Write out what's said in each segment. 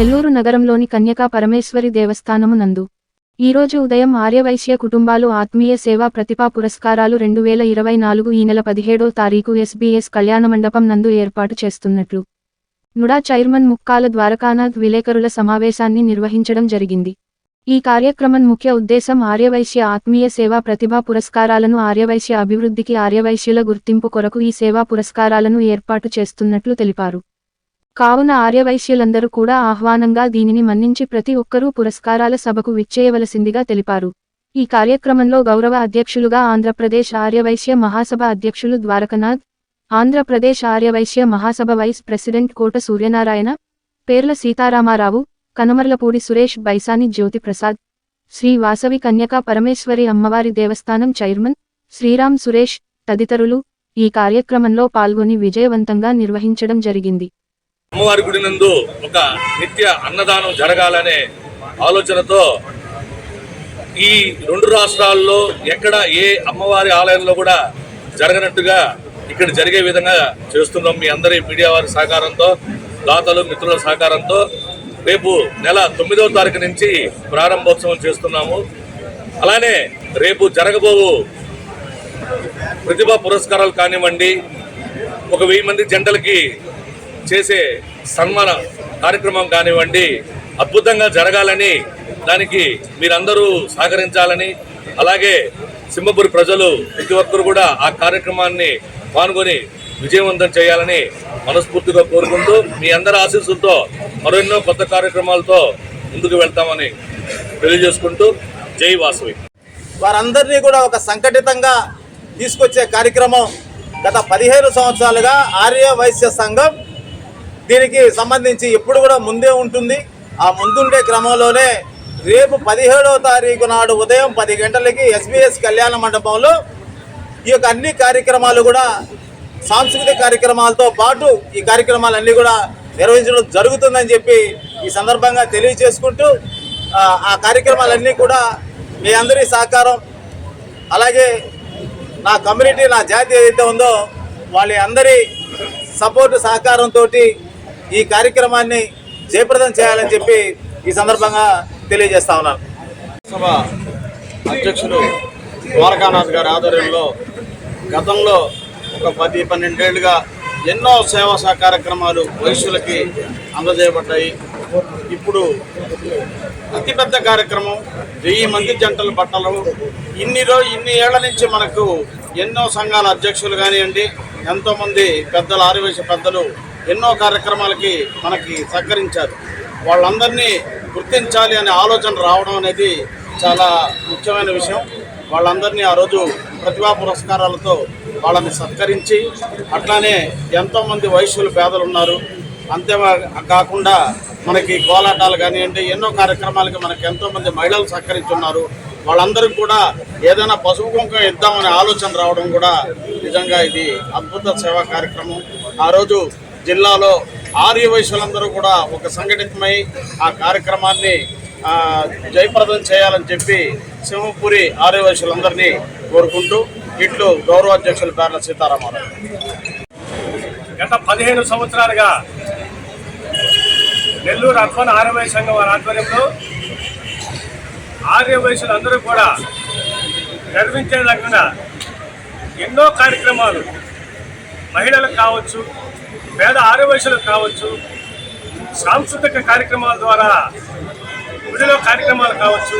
నెల్లూరు నగరంలోని కన్యకా పరమేశ్వరి దేవస్థానము నందు. ఈరోజు ఉదయం ఆర్యవైశ్య కుటుంబాలు ఆత్మీయ సేవా ప్రతిభా పురస్కారాలు రెండు వేల ఇరవై నాలుగు ఈ నెల పదిహేడో తారీఖు ఎస్బీఎస్ కళ్యాణమండపం నందు ఏర్పాటు చేస్తున్నట్లు. నుడా చైర్మన్ ముక్కాల ద్వారకానాథ్ విలేకరుల సమావేశాన్ని నిర్వహించడం జరిగింది. ఈ కార్యక్రమం ముఖ్య ఉద్దేశం ఆర్యవైశ్య ఆత్మీయ సేవా ప్రతిభా పురస్కారాలను ఆర్యవైశ్య అభివృద్ధికి ఆర్యవైశ్యుల గుర్తింపు కొరకు ఈ సేవా పురస్కారాలను ఏర్పాటు చేస్తున్నట్లు తెలిపారు. కావున ఆర్యవైశ్యులందరూ కూడా ఆహ్వానంగా దీనిని మన్నించి ప్రతి ఒక్కరూ పురస్కారాల సభకు విచ్చేయవలసిందిగా తెలిపారు. ఈ కార్యక్రమంలో గౌరవ అధ్యక్షులుగా ఆంధ్రప్రదేశ్ ఆర్యవైశ్య మహాసభ అధ్యక్షులు ద్వారకనాథ్ ఆంధ్రప్రదేశ్ ఆర్యవైశ్య మహాసభ వైస్ ప్రెసిడెంట్ కోట సూర్యనారాయణ పేర్ల సీతారామారావు కనుమర్లపూడి సురేష్ బైసాని జ్యోతిప్రసాద్ శ్రీ వాసవి కన్యకా పరమేశ్వరి అమ్మవారి దేవస్థానం చైర్మన్ శ్రీరామ్ సురేష్ తదితరులు ఈ కార్యక్రమంలో పాల్గొని విజయవంతంగా నిర్వహించడం జరిగింది. అమ్మవారి గుడి నందు ఒక నిత్య అన్నదానం జరగాలనే ఆలోచనతో ఈ రెండు రాష్ట్రాల్లో ఎక్కడ ఏ అమ్మవారి ఆలయంలో కూడా జరగనట్టుగా ఇక్కడ జరిగే విధంగా చేస్తున్నాం మీ అందరి మీడియా వారి సహకారంతో దాతలు మిత్రుల సహకారంతో. రేపు నెల తొమ్మిదవ తారీఖు నుంచి ప్రారంభోత్సవం చేస్తున్నాము. అలానే రేపు జరగబోవు ప్రతిభా పురస్కారాలు కానివ్వండి ఒక వెయ్యి మంది జంటలకి చేసే సన్మాన కార్యక్రమం కానివ్వండి అద్భుతంగా జరగాలని దానికి మీరందరూ సహకరించాలని అలాగే సింహపూరి ప్రజలు ప్రతి ఒక్కరు కూడా ఆ కార్యక్రమాన్ని పాల్గొని విజయవంతం చేయాలని మనస్ఫూర్తిగా కోరుకుంటూ మీ అందరి ఆశీస్సులతో మరెన్నో కొత్త కార్యక్రమాలతో ముందుకు వెళ్తామని తెలియజేసుకుంటూ జై వాసవి. వారందరినీ కూడా ఒక సంఘటితంగా తీసుకొచ్చే కార్యక్రమం గత పదిహేను సంవత్సరాలుగా ఆర్య వైశ్య సంఘం దీనికి సంబంధించి ఎప్పుడు కూడా ముందే ఉంటుంది. ఆ ముందుండే క్రమంలోనే రేపు పదిహేడవ తారీఖు నాడు ఉదయం పది గంటలకి ఎస్బీఎస్ కళ్యాణ మండపంలో ఈ యొక్క అన్ని కార్యక్రమాలు కూడా సాంస్కృతిక కార్యక్రమాలతో పాటు ఈ కార్యక్రమాలన్నీ కూడా నిర్వహించడం జరుగుతుందని చెప్పి ఈ సందర్భంగా తెలియజేసుకుంటూ ఆ, ఆ కార్యక్రమాలన్నీ కూడా మీ అందరి సహకారం అలాగే నా కమ్యూనిటీ నా జాతి ఏదైతే ఉందో వాళ్ళ అందరి సపోర్టు సహకారంతో ఈ కార్యక్రమాన్ని జయప్రదం చేయాలని చెప్పి ఈ సందర్భంగా తెలియజేస్తా ఉన్నాను. సభ అధ్యక్షులు ద్వారకానాథ్ గారి ఆధ్వర్యంలో గతంలో ఒక పది పన్నెండేళ్ళుగా ఎన్నో సేవా సహ కార్యక్రమాలు వయస్సులకి అందజేయబడ్డాయి. ఇప్పుడు అతిపెద్ద కార్యక్రమం వెయ్యి మంది జంటలు బట్టలు. ఇన్ని రోజు ఇన్ని ఏళ్ళ నుంచి మనకు ఎన్నో సంఘాల అధ్యక్షులు కానివ్వండి ఎంతోమంది పెద్దలు ఆదివాసీ పెద్దలు ఎన్నో కార్యక్రమాలకి మనకి సహకరించారు. వాళ్ళందరినీ గుర్తించాలి అనే ఆలోచన రావడం అనేది చాలా ముఖ్యమైన విషయం. వాళ్ళందరినీ ఆ రోజు ప్రతిభా పురస్కారాలతో వాళ్ళని సత్కరించి అట్లానే ఎంతోమంది వయస్సులు పేదలు ఉన్నారు అంతే కాకుండా మనకి కోలాటాలు కానివ్వండి ఎన్నో కార్యక్రమాలకి మనకి ఎంతోమంది మహిళలు సహకరించున్నారు వాళ్ళందరికీ కూడా ఏదైనా పసుపు కుంకం ఇద్దామనే ఆలోచన రావడం కూడా నిజంగా ఇది అద్భుత సేవా కార్యక్రమం. ఆ రోజు జిల్లాలో ఆర్య వైశ్యులందరూ కూడా ఒక సంఘటితమై ఆ కార్యక్రమాన్ని జయప్రదం చేయాలని చెప్పి సింహపురి ఆర్య వైశ్యులందరినీ కోరుకుంటూ ఇట్లు గౌరవాధ్యక్షులు పేర్ల సీతారామారావు. గత పదిహేను సంవత్సరాలుగా నెల్లూరు అర్బన్ ఆర్యవై సంఘం వారి ఆధ్వర్యంలో ఆర్య వయసులందరూ కూడా గర్వించేదగిన ఎన్నో కార్యక్రమాలు మహిళలకు కావచ్చు పేద ఆర్య కావచ్చు సాంస్కృతిక కార్యక్రమాల ద్వారా గుడిలో కార్యక్రమాలు కావచ్చు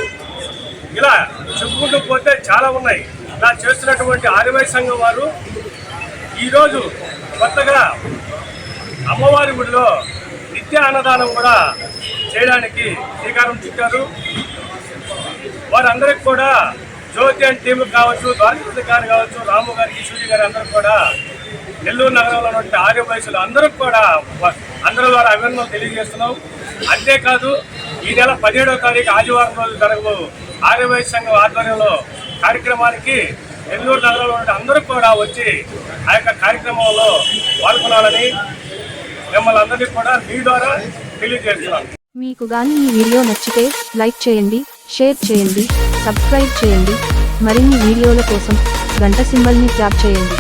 ఇలా చెప్పుకుంటూ పోతే చాలా ఉన్నాయి. ఇలా చేస్తున్నటువంటి ఆర్యవై సంఘం వారు ఈరోజు కొత్తగా అమ్మవారి గుడిలో నిత్య అన్నదానం కూడా చేయడానికి శ్రీకారం చుట్టారు. వారందరికి కూడా జ్యోతి అండ్ టీం కావచ్చు ద్వారకృష్ణ గారు కావచ్చు రాము గారి కిషోరి గారు అందరూ కూడా నెల్లూరు నగరంలో ఉన్నటువంటి ఆర్య వయసులు అందరూ కూడా అందరి ద్వారా అభినందనలు తెలియజేస్తున్నాం. అంతేకాదు ఈ నెల పదిహేడవ తారీఖు ఆదివారం రోజు జరగబో ఆర్య వయసు సంఘం ఆధ్వర్యంలో కార్యక్రమానికి నెల్లూరు నగరంలో ఉన్న అందరూ కూడా వచ్చి ఆ యొక్క కార్యక్రమంలో పాల్గొనాలని మిమ్మల్ని అందరినీ కూడా మీ ద్వారా తెలియజేస్తున్నాను మీకు గాని ఈ వీడియో నచ్చితే లైక్ చేయండి షేర్ చేయండి సబ్స్క్రైబ్ చేయండి. మరిన్ని వీడియోల కోసం గంట సింబల్ని ట్యాప్ చేయండి.